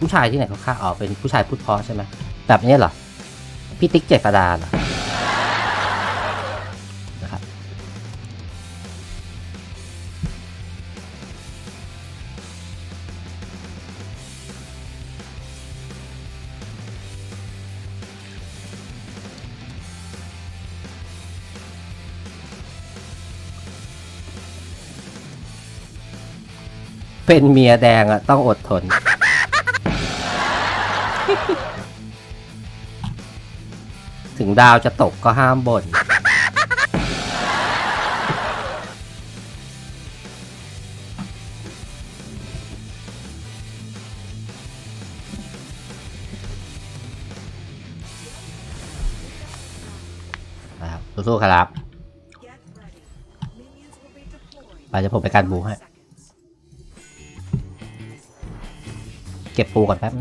ผู้ชายที่ไหนเขาฆ่าออกเป็นผู้ชายพูดเพราะใช่ไหมแบบนี้เหรอพี่ติ๊กเจษดาเหรอนะครับเป็นเมียแดงอะต้องอดทน ถึงดาวจะตกก็ห้ามบ่นนะครับสู้ๆครับไปจะผมไปการบูให้ เก็บปูก่อนแป๊บ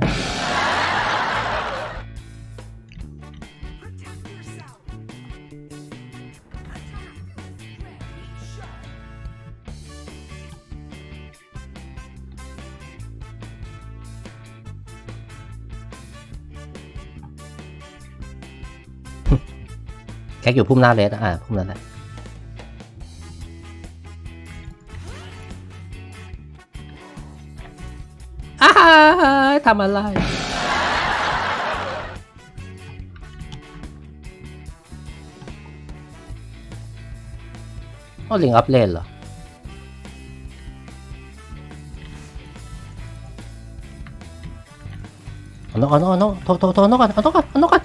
นึงแค่อยู่พุ่มหน้าเลสอ่าพุ่มนั้นแหละอาทำอะไร โอ้ลิงอัพเลนเหรอ เอานกเอานกเอานกโทรโทรโทรนกก่อนเอานกก่อนเอานกก่อน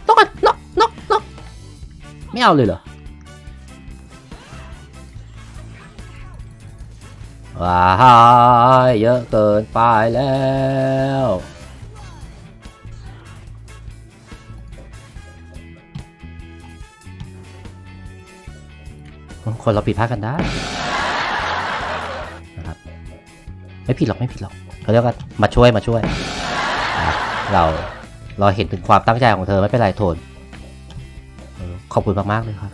เอาเลยเหรอ ว้ายเยอะเกินไปแล้วคนเราผิดพลาดกันได้นะครับไม่ผิดหรอกไม่ผิดหรอกเขาเรียกว่ามาช่วยมาช่วย เราเราเห็นถึงความตั้งใจของเธอไม่เป็นไรโทน ขอบคุณมาก ๆ เลยครับ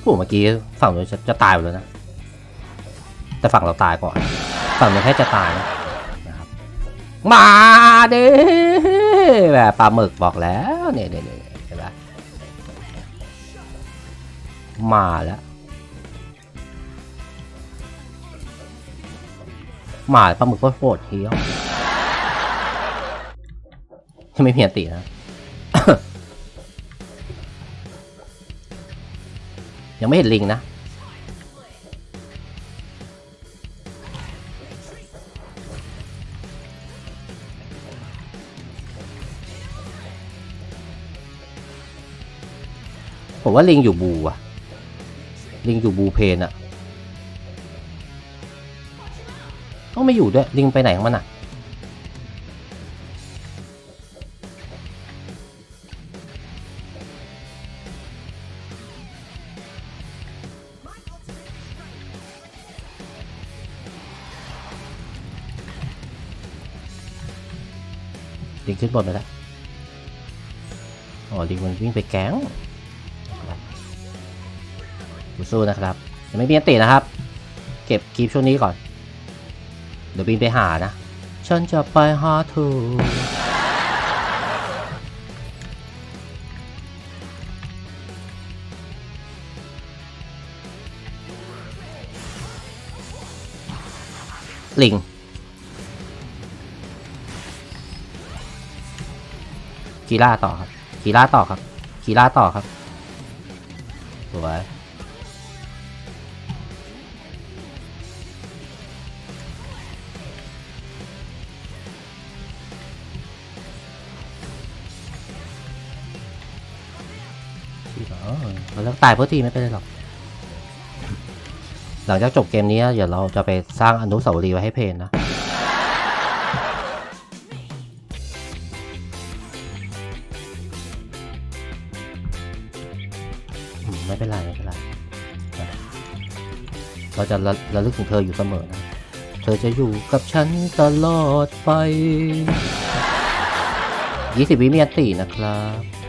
โอ้เมื่อกี้ฝั่งนู้นจะจะตายหมดแล้วนะ แต่ฝั่งเราตายก่อน ฝั่งนู้นแค่จะตายนะนะครับ มาดิแบบปลาหมึกบอกแล้วเนี่ยเนี่ยเนี่ยเห็นปะมาแล้วมาปลาหมึกก็โคตรเที่ยว ไม่เพียนตินะยังไม่เห็นลิงนะ ผมว่าลิงอยู่บูอะลิงอยู่บูเพนอะต้องไม่อยู่ด้วย ลิงไปไหนของมันอะ ขึ้นบนไปแล้วอ๋อลิงมันวิ่งไปแก๊งสู้นะครับยังไม่มีอันตินะครับ เก็บคลิปช่วงนี้ก่อน เดี๋ยวบินไปหานะ ฉันจะไปหาเธอลิง กีล่าต่อครับกีล่าต่อครับกีล่าต่อครับสวยเออเราเลิกตายเพราะทีไม่เป็นไรหรอก หลังจากจบเกมนี้เดี๋ยวเราจะไปสร้างอนุสาวรีย์ไว้ให้เพนนะ เราจะระระลึกถึงเธออยู่เสมอนะ เธอจะอยู่กับฉันตลอดไป 20 วิมีอันตีนะครับ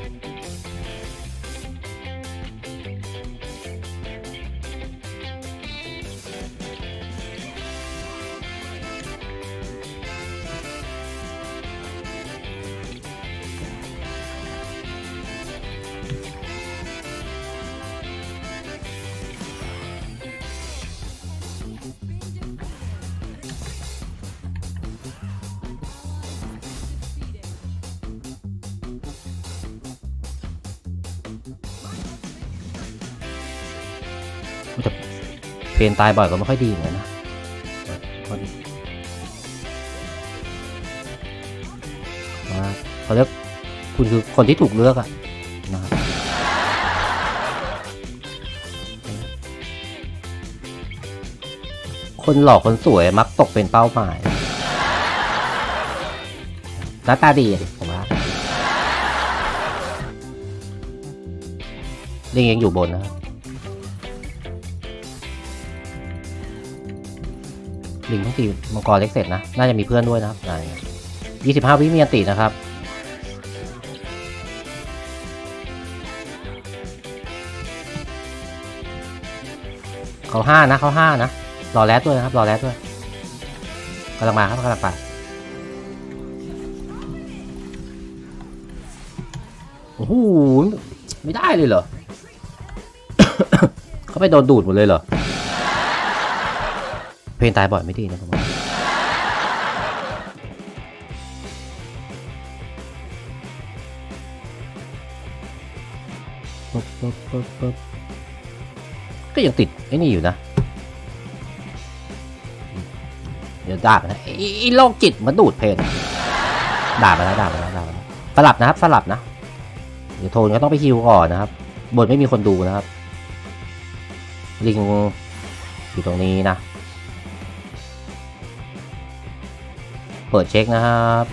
นตายบ่อยก็ไม่ค่อยดีเหมือนกันนะคนว่าเขาเรียกคุณคือคนที่ถูกเลือกอะนะครับคนหล่อคนสวยมักตกเป็นเป้าหมายหน้าตาดีอะดิผมว่าลิงยังอยู่บนนะครับ ลิงต้องตีมังกรเล็กเสร็จนะ น่าจะมีเพื่อนด้วยนะครับยี่สิบห้าวิมีอันตินะครับ เขาห้านะเขาห้านะ รอแรดด้วยนะครับ รอแรดด้วยกำลังมาครับกำลังไปโอ้โห ไม่ได้เลยเหรอ เขาไปโดนดูดหมดเลยเหรอ เพลงตายบ่อยไม่ดีนะผมว่าปึ๊บปึ๊บปึ๊บปึ๊บก็ยังติดไอ้นี่อยู่นะ เดี๋ยวด่าไปนะไอ้ไอ้โรคจิตมาดูดเพลงด่าไปแล้วด่าไปแล้วด่าไปแล้วสลับนะครับสลับนะ เดี๋ยวโทนก็ต้องไปฮิวก่อนนะครับ บนไม่มีคนดูนะครับลิงอยู่ตรงนี้นะ เปิดเช็คนะครับ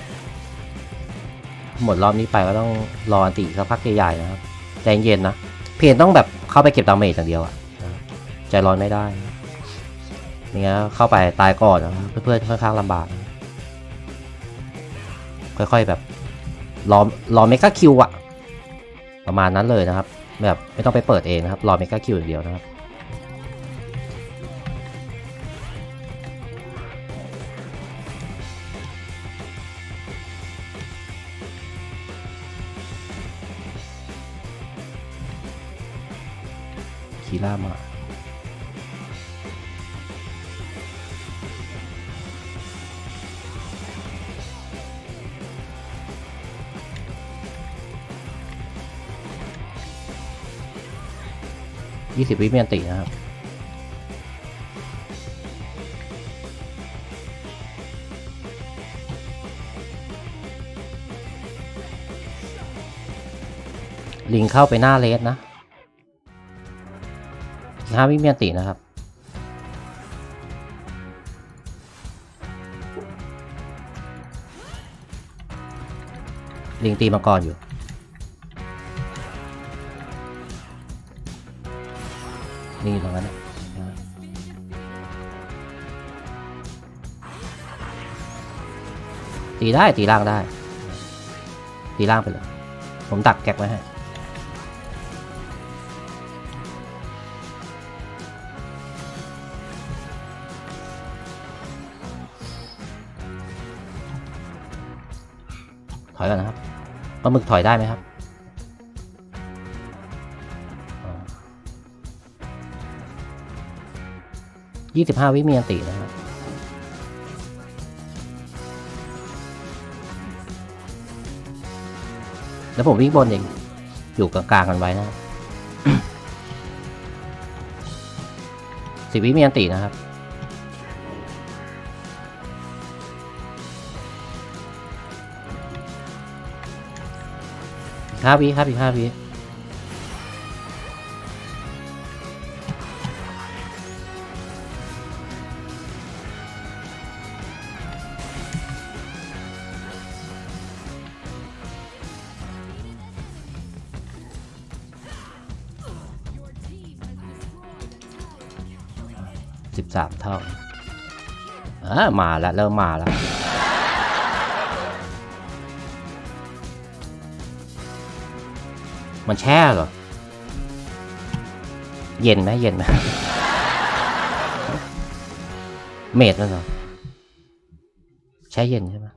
หมดรอบนี้ไปก็ต้องรออันติสักพักใหญ่ๆนะครับใจเย็นนะ เพียนต้องแบบเข้าไปเก็บดาเมจอย่างเดียวอะใจร้อนไม่ได้นี่นะเข้าไปตายก่อนนะเพื่อนๆค่อนข้างลำบาก ค่อยๆแบบรอรอเมกาคิวอะประมาณนั้นเลยนะครับ แบบไม่ต้องไปเปิดเองนะครับ รอเมกาคิวอย่างเดียวนะครับ คีล่ามายี่สิบวิเมียนตินะครับลิงเข้าไปหน้าเลสนะ ห้าวิเมียนตินะครับ ลิงตีมังกรอยู่ นี่ตรงนั้นตีได้ตีล่างได้ ตีล่างไปเลย ผมตักแก๊กไว้ให้ ปลาหมึกถอยได้ไหมครับยี่สิบห้าวิมีอันตินะครับแล้วผมวิ่งบนเองอยู่กลางๆกันไว้นะสิบวิมีอันตินะครับ ห้าวิครับอีกห้าวิสิบสามเท่าอ่ามาแล้วเริ่มมาแล้ว มันแช่เหรอ เย็นไหมเย็นไหมเมดมันเหรอแช่เย็นใช่ไหม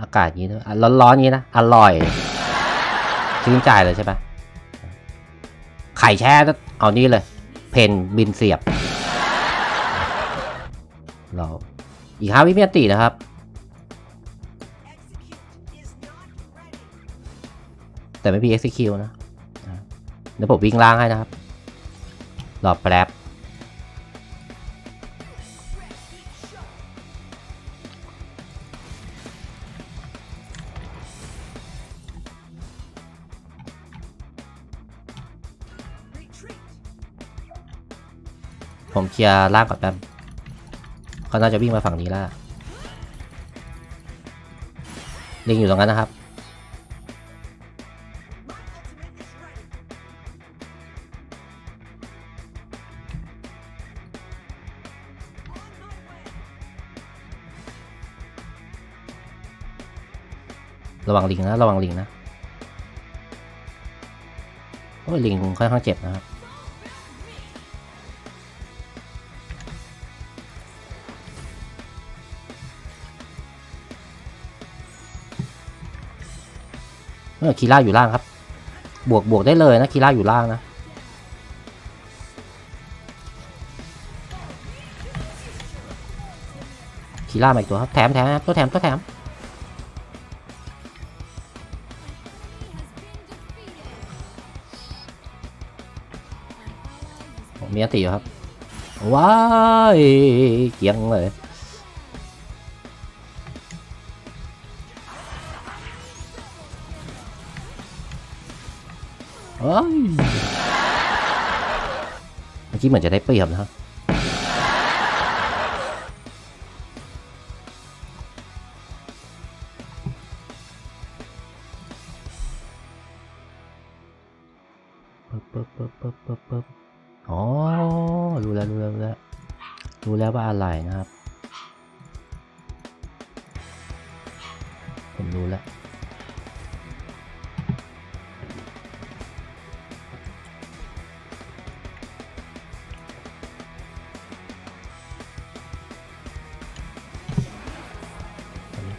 อากาศอย่างนี้ด้วยอะร้อนๆอย่างนี้นะ อร่อยชื่นใจเลยใช่ปะไข่แช่ก็เอานี่เลย เพนบินเสียบ เรา อีกห้าวิเมียตินะครับ แต่ไม่มี execute นะเดี๋ยวผมวิ่งล่างให้นะครับ รอแป๊บผมเคลียร์ล่างก่อนแป๊บเขาน่าจะวิ่งมาฝั่งนี้ล่ะลิงอยู่ตรงนั้นนะครับ ระวังลิงนะ ระวังลิงนะ โอ้ยลิงค่อนข้างเจ็บนะครับ เออคีร่าอยู่ล่างครับ บวกบวกได้เลยนะคีร่าอยู่ล่างนะคีร่ามาอีกตัวครับ แถมแถมตัวแถมตัวแถม มมีอันติอยู่ครับ ว้ายเกียงเลยเอ้ยเมื่อกี้เหมือนจะได้เปรียบนะครับ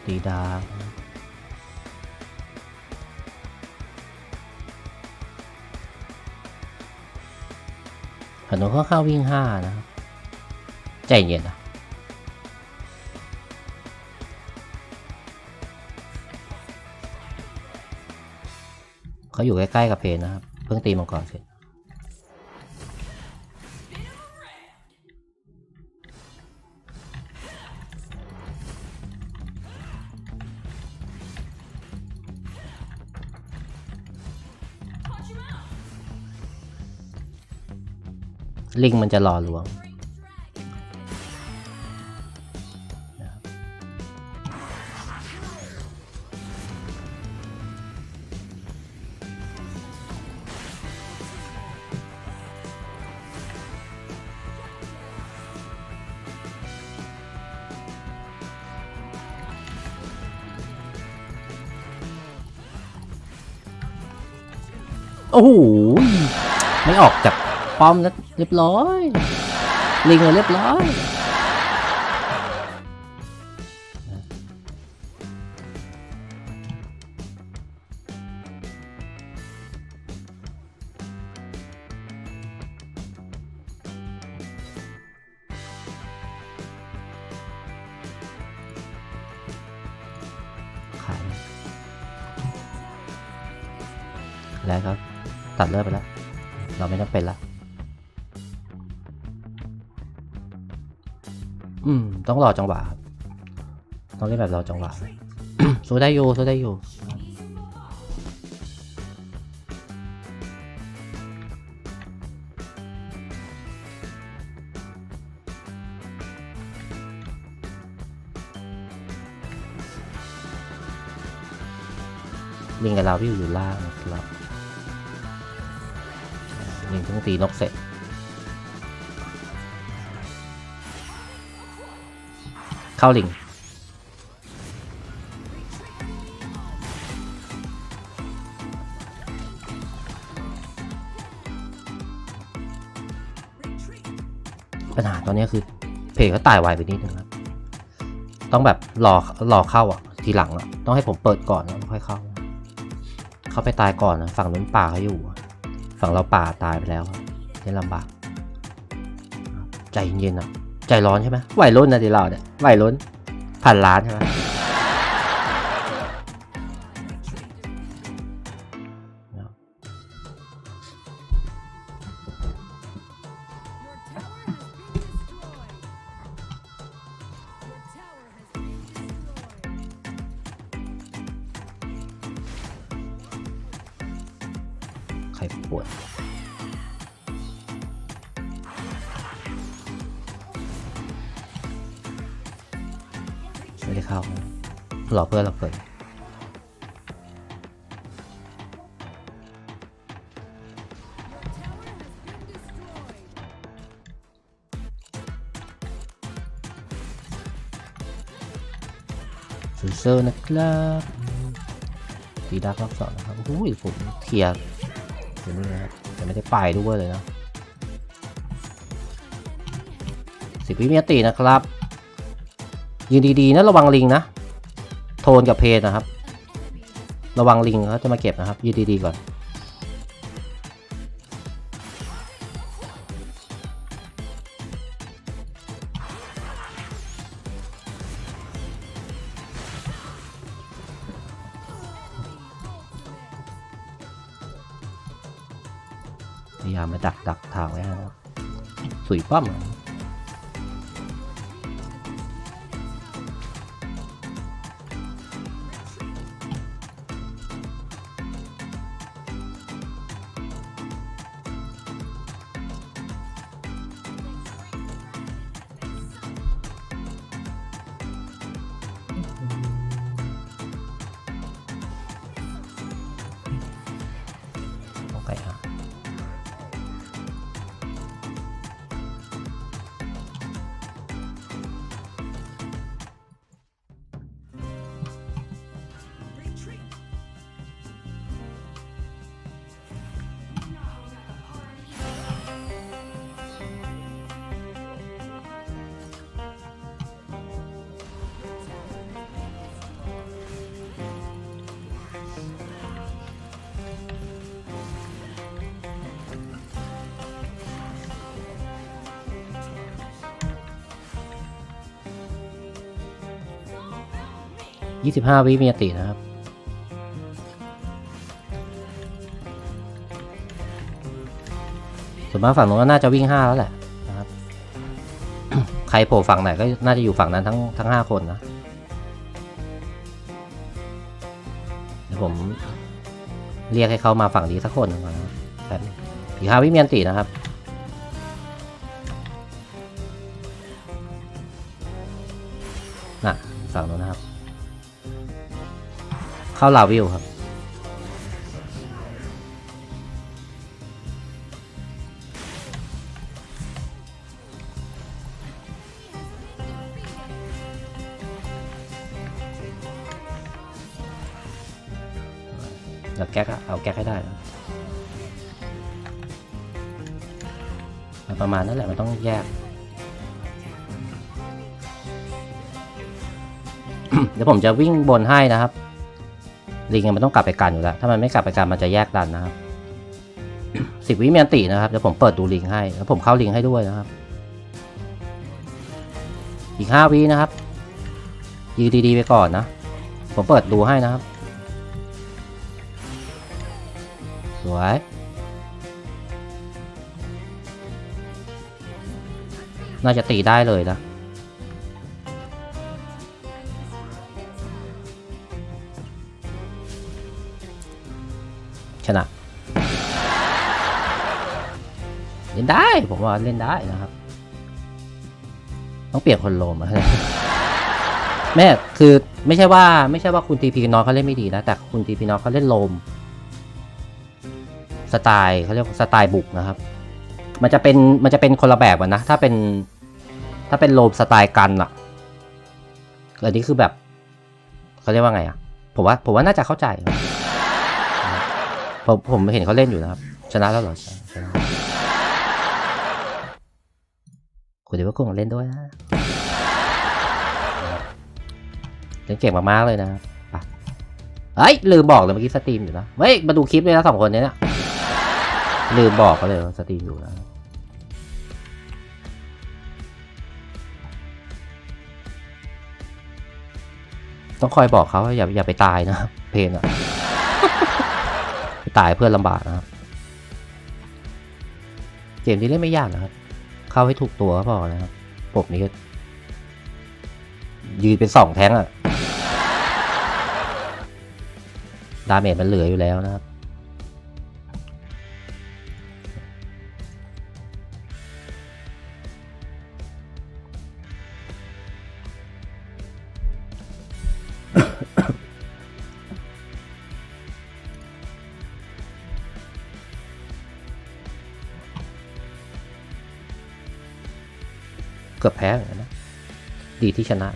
ตีดาบถนนข้าวิ่งห้านะครับ ใจเย็นนะเขาอยู่ใกล้ ๆ กับเพนนะครับ เพิ่งตีมังกรเสร็จ ลิงมันจะหล่อหลวงโอ้โหไม่ออกจาก ป้อมแล้วเรียบร้อย ลิงเรียบร้อยขายแล้วก็ตัดเลือดไปแล้ว เราไม่ต้องเป็นละ อืม ต้องรอจังหวะครับต้องเล่นแบบรอจังหวะสู้ได้อยู่สู้ได้อยู่ลิงกับเราที่อยู่ล่างนะครับลิงเพิ่งตีนกเสร็จ เข้าลิงปัญหาตอนนี้คือเพจเขาตายไวไปนิดนึงครับ ต้องแบบรอรอเข้าอะ ทีหลังอะ ต้องให้ผมเปิดก่อนแล้วค่อยเข้า เขาไปตายก่อนนะฝั่งนู้นป่าเขาอยู่ ฝั่งเราป่าตายไปแล้วอะเล่ลำบาก ใจเย็นอะ ใจร้อนใช่ไหมไหวลุ้นนะทีเราเนี่ยไหวลุ้นผ่านล้านใช่ไหม เข้านะรอเพื่อนเราเกิดเซอร์นะครับตีดักรอบสองนะครับโอ้ยผมเคลียร์เดี๋ยวนี้นะครับแต่ไม่ได้ไปด้วยเลยนะสิบวิมียตินะครับ ยืนดีๆนะระวังลิงนะ โทนกับเพนนะครับ ระวังลิงเขาจะมาเก็บนะครับ ยืนดีๆก่อน พยายามมาดักดักทางไว้นะครับสุยป้อม 25 วิมีตินะครับ ส่วนมากฝั่งนู้นก็น่าจะวิ่ง 5 แล้วแหละนะครับ ใครโผล่ฝั่งไหนก็น่าจะอยู่ฝั่งนั้นทั้งทั้ง 5 คนนะ เดี๋ยวผมเรียกให้เขามาฝั่งนี้สักคนหนึ่งก่อนนะแป๊บอีขาววิมีนตินะครับน่ะฝั่งนู้นนะครับ เข้าลาวิวครับ เดี๋ยวแก๊กอะเอาแก๊กให้ได้ ประมาณนั้นแหละ มันต้องแยก เดี๋ยวผมจะวิ่งบนให้นะครับ ลิงมันต้องกลับไปกันอยู่แล้ว ถ้ามันไม่กลับไปกันมันจะแยกดันนะครับสิบวิเมียนตินะครับเดี๋ยวผมเปิดดูลิงให้แล้วผมเข้าลิงให้ด้วยนะครับ อีกห้าวินะครับยืนดีๆไปก่อนนะ ผมเปิดดูให้นะครับ สวยน่าจะตีได้เลยนะ นะเล่นได้ผมว่าเล่นได้นะครับ ต้องเปลี่ยนคนโลมอะแม่คือไม่ใช่ว่าไม่ใช่ว่าคุณทีพีน้องเขาเล่นไม่ดีนะ แต่คุณทีพีน้องเขาเล่นโลม สไตล์เขาเรียกสไตล์บุกนะครับ มันจะเป็นมันจะเป็นคนละแบบกันนะ ถ้าเป็น ถ้าเป็นโลมสไตล์กันอะอันนี้คือแบบเขาเรียกว่าไงอะผมว่าผมว่าน่าจะเข้าใจ ผมผมเห็นเขาเล่นอยู่นะครับ ชนะแล้วเหรอชนะคุณเดี๋ยวว่าคุณมาเล่นด้วยนะ เล่นเก่งมากๆเลยนะเอ้ยลืมบอกเลยเมื่อกี้สตรีมอยู่นะ เฮ้ยมาดูคลิปเลยนะสองคนเนี้ยลืมบอกเขาเลยสตรีมอยู่นะต้องคอยบอกเขาอย่าอย่าไปตายนะ เพลงอะ ตายเพื่อนลำบากนะครับ เกมนี้เล่นไม่ยากนะครับ เข้าให้ถูกตัวก็พอนะครับปกนี้ยืนเป็นสองแท้งอะดาเมจมันเหลืออยู่แล้วนะครับ ดีที่ชนะ